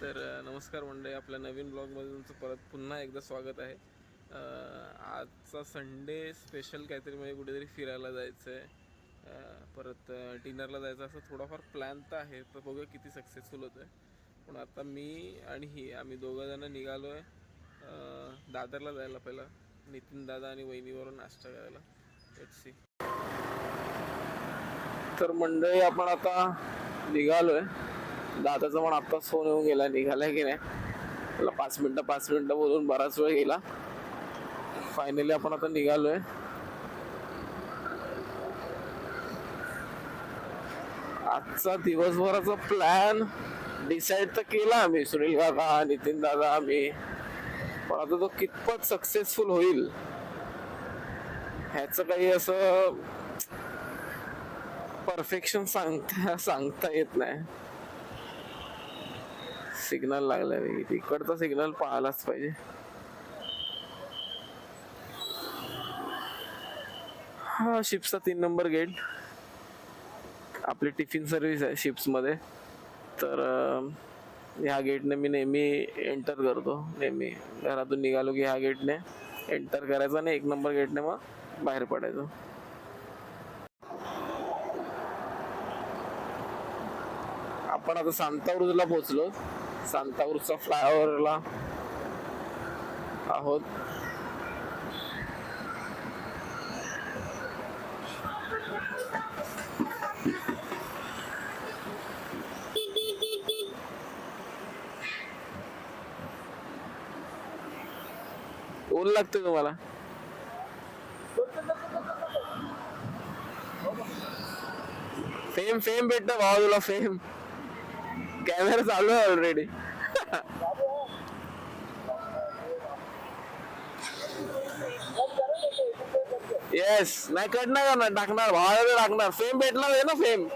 तर नमस्कार मंडळी आपल्या नवीन ब्लॉगमध्ये तुमचं परत पुन्हा एकदा स्वागत आहे. आजचा संडे स्पेशल काहीतरी म्हणजे कुठेतरी फिरायला जायचं आहे परत डिनरला जायचं असं थोडाफार प्लॅन तर आहे तर बघूया किती सक्सेसफुल होतं आहे पण आता मी आणि ही आम्ही दोघंजणं निघालो आहे दादरला जायला पहिला. नितीन दादा आणि वहिनीवरून नाश्ता करायला. सी तर मंडळी आपण आता निघालो आहे दादाचा पण आत्ताच फोन येऊन गेला निघाला की नाही? त्याला पाच मिनटं पाच मिनटं बोलून बराच वेळ गेला. फायनली आपण आता निघालोय. आजचा दिवसभराचा प्लॅन डिसाईड तर केला आम्ही. सुनील काका नितीन दादा आम्ही. पण आता तो कितपत सक्सेसफुल होईल ह्याचं काही असं परफेक्शन सांगता सांगता येत नाही. सिग्नल लागलाय तिकडचा सिग्नल पाहायलाच पाहिजे. हा शिप्सचा तीन नंबर गेट आपली टिफिन सर्व्हिस आहे शिप्समध्ये. तर ह्या गेटने मी नेहमी एंटर करतो. नेहमी घरातून निघालो की ह्या गेटने एंटर करायचं आणि एक नंबर गेटने मग बाहेर पडायचं. आपण आता सांतावृजला पोहोचलो. सांताऊरचा फ्लायओव्हरला आहोत. ऊन लागतं तुम्हाला फेम फेम भेटत भावा तुला फेम कॅमेरा चालू आहे ऑलरेडी येस नाही कट नाही करणार टाकणार भावाला टाकणार. फेम भेटणार आहे ना फेम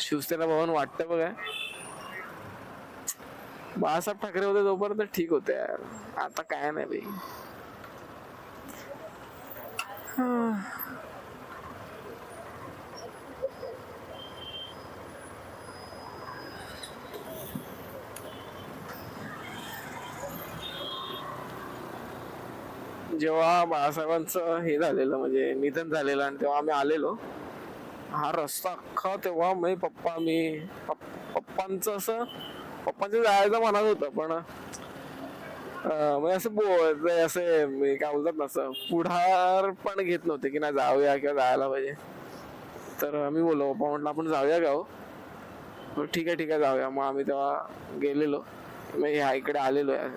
शिवसेना भवन वाटतं बघा. बाळासाहेब ठाकरे होते तोपर्यंत ठीक होते यार आता काय नाही बाई. जेव्हा बाळासाहेबांचं हे झालेलं म्हणजे निधन झालेलं आणि तेव्हा आम्ही आलेलो हा रस्ता अख्खा तेव्हा मी पप्पा मी पप्पांचं असं पप्पांचं जायचं मनात होतं पण म्हणजे असं बो असे काय बोलतात ना असं पुढार पण घेत नव्हते की नाही जाऊया किंवा जायला पाहिजे. तर आम्ही बोललो पप्पा म्हटलं आपण जाऊया का हो? ठीक आहे ठीक आहे जाऊया. मग आम्ही तेव्हा गेलेलो. मी ह्या इकडे आलेलो आहे.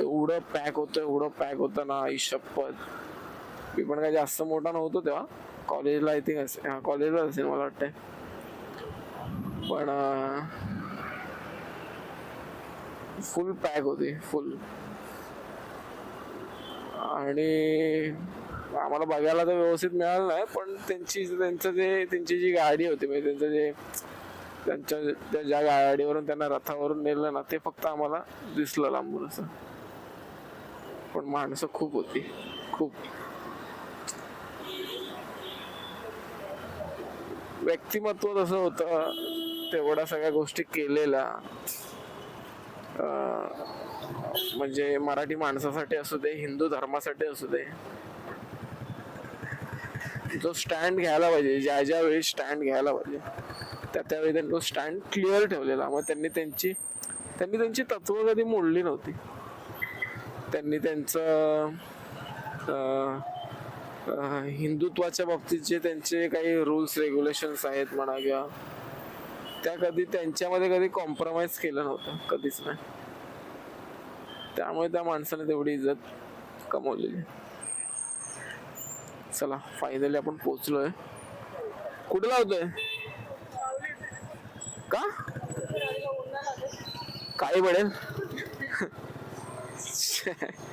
एवढं पॅक होतं एवढं पॅक होतं ना आई शपथ. मी पण काय जास्त मोठा नव्हतो तेव्हा. कॉलेजला आय थिंक असेल हां कॉलेजला असेल मला वाटतंय. पण फुल पॅक होती फुल. आणि आम्हाला बघायला तर व्यवस्थित मिळालं नाही पण त्यांची त्यांचं जे त्यांची जी गाडी होती म्हणजे त्यांचं जे त्यांच्या त्या ज्या गाडीवरून त्यांना रथावरून नेलं ना ते फक्त आम्हाला दिसलं लांबून असं. पण माणसं खूप होती खूप. व्यक्तिमत्व तसं होतं तेवढ्या सगळ्या गोष्टी केलेल्या. म्हणजे मराठी माणसासाठी असू दे हिंदू धर्मासाठी असू दे जो स्टँड घ्यायला पाहिजे ज्या ज्या वेळी स्टँड घ्यायला पाहिजे त्या त्यावेळी त्यांनी तो स्टँड क्लिअर ठेवलेला. मग त्यांनी त्यांची त्यांनी त्यांची तत्व कधी मोडली नव्हती. त्यांनी त्यांचं हिंदुत्वाच्या बाबतीत जे त्यांचे काही रूल्स रेग्युलेशन्स आहेत म्हणा किंवा त्या कधी त्यांच्यामध्ये कधी कॉम्प्रोमाइज केलं नव्हतं कधीच नाही. त्यामुळे त्या माणसाने तेवढी इज्जत कमवलेली. चला फायनली आपण पोचलोय कुठे लावतोय? का? काय पडेल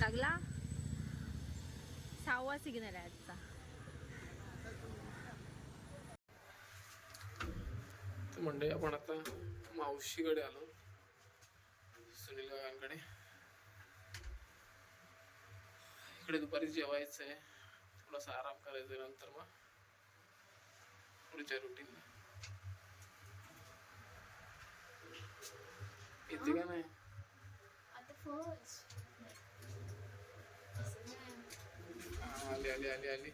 लागला सहावा सिग्नल आहे आजचा. मंडळी आपण आता मावशीकडे आलो. सुनील काकांकडे इकडे दुपारी जेवायचं आहे थोडासा आराम करायचा नंतर मग पुढच्या रुटीन येते का नाही? हा, आली आली आली आली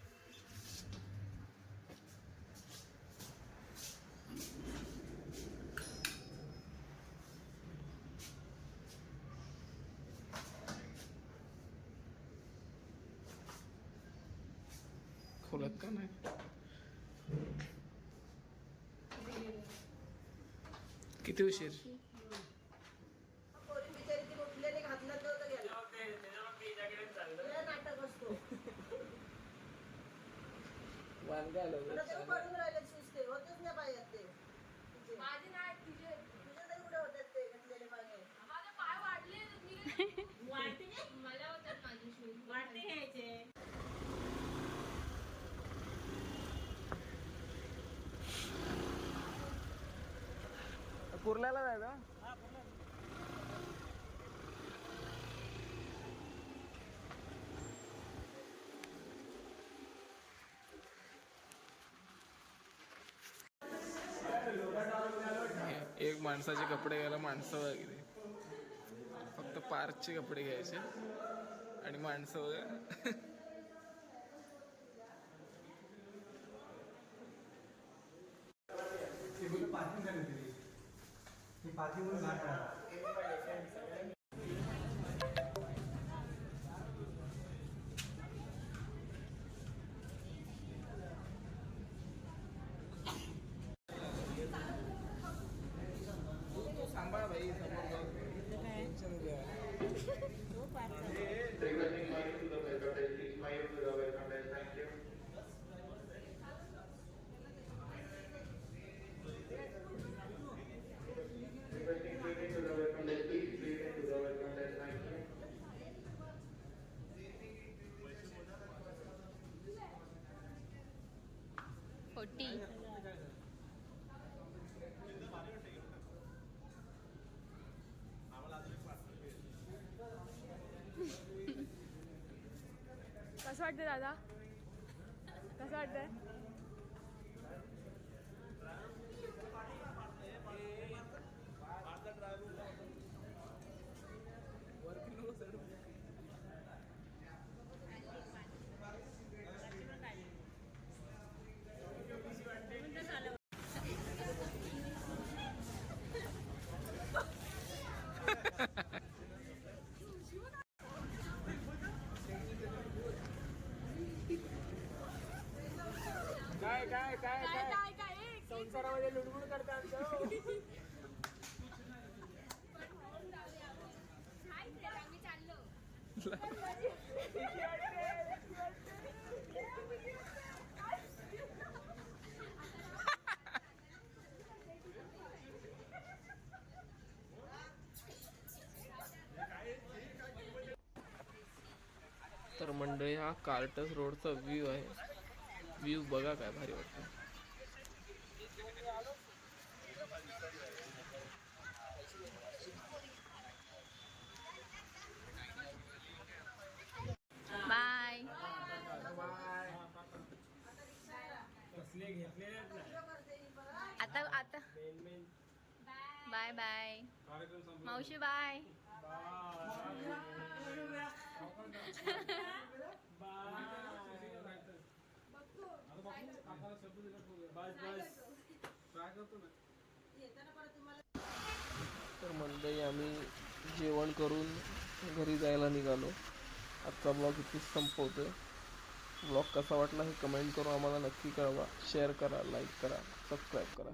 खोलत का नाही? किती उशीर पोरी बिचारी ती उठलेली घातलं तर गेला लय नाटक असतो तुला तरी पडून राहिले ते होतच नाही पायात ते तुझे तुझे तरी कुठे होतात ते घातलेले पाय वाटते घ्यायचे कुर्ल्याला जायचं एक माणसाचे कपडे घ्यायला माणसं वगैरे. फक्त पार्कचे कपडे घ्यायचे. आणि माणसं वगैरे. सांभाळ फोर्टी कसं वाटतं दादा? कसं वाटतंय काय काय काय काय संसारामध्ये लुडबुड करता आमचं तर मंडळी हा कार्टस रोडचा व्ह्यू आहे. व्ह्यू बघा काय भारी वाटतं बाय आता आता. Bye bye. मावशी बाय. तर मंडळी आम्ही जेवण करून घरी जायला निघालो. आजचा ब्लॉग इथेच संपवतोय. ब्लॉग कसा वाटला हे कमेंट करून आम्हाला नक्की कळवा. शेअर करा लाईक करा सबस्क्राईब करा.